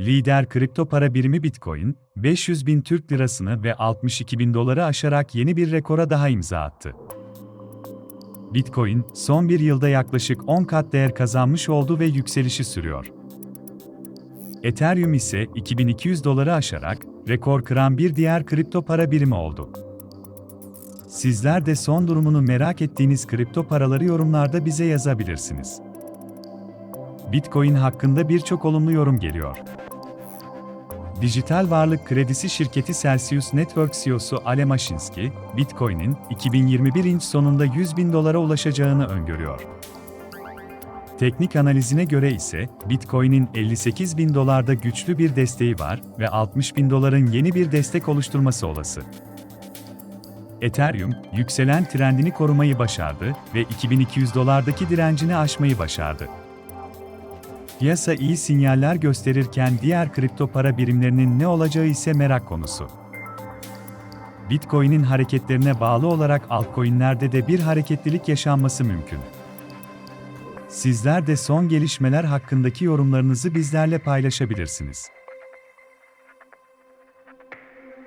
Lider kripto para birimi Bitcoin, 500 bin Türk lirasını ve 62 bin doları aşarak yeni bir rekora daha imza attı. Bitcoin, son bir yılda yaklaşık 10 kat değer kazanmış oldu ve yükselişi sürüyor. Ethereum ise 2200 doları aşarak, rekor kıran bir diğer kripto para birimi oldu. Sizler de son durumunu merak ettiğiniz kripto paraları yorumlarda bize yazabilirsiniz. Bitcoin hakkında birçok olumlu yorum geliyor. Dijital varlık kredisi şirketi Celsius Network CEO'su Ale Mashinsky, Bitcoin'in 2021 inç sonunda 100 bin dolara ulaşacağını öngörüyor. Teknik analizine göre ise, Bitcoin'in 58 bin dolarda güçlü bir desteği var ve 60 bin doların yeni bir destek oluşturması olası. Ethereum, yükselen trendini korumayı başardı ve 2200 dolardaki direncini aşmayı başardı. Piyasa iyi sinyaller gösterirken diğer kripto para birimlerinin ne olacağı ise merak konusu. Bitcoin'in hareketlerine bağlı olarak altcoin'lerde de bir hareketlilik yaşanması mümkün. Sizler de son gelişmeler hakkındaki yorumlarınızı bizlerle paylaşabilirsiniz.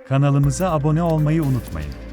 Kanalımıza abone olmayı unutmayın.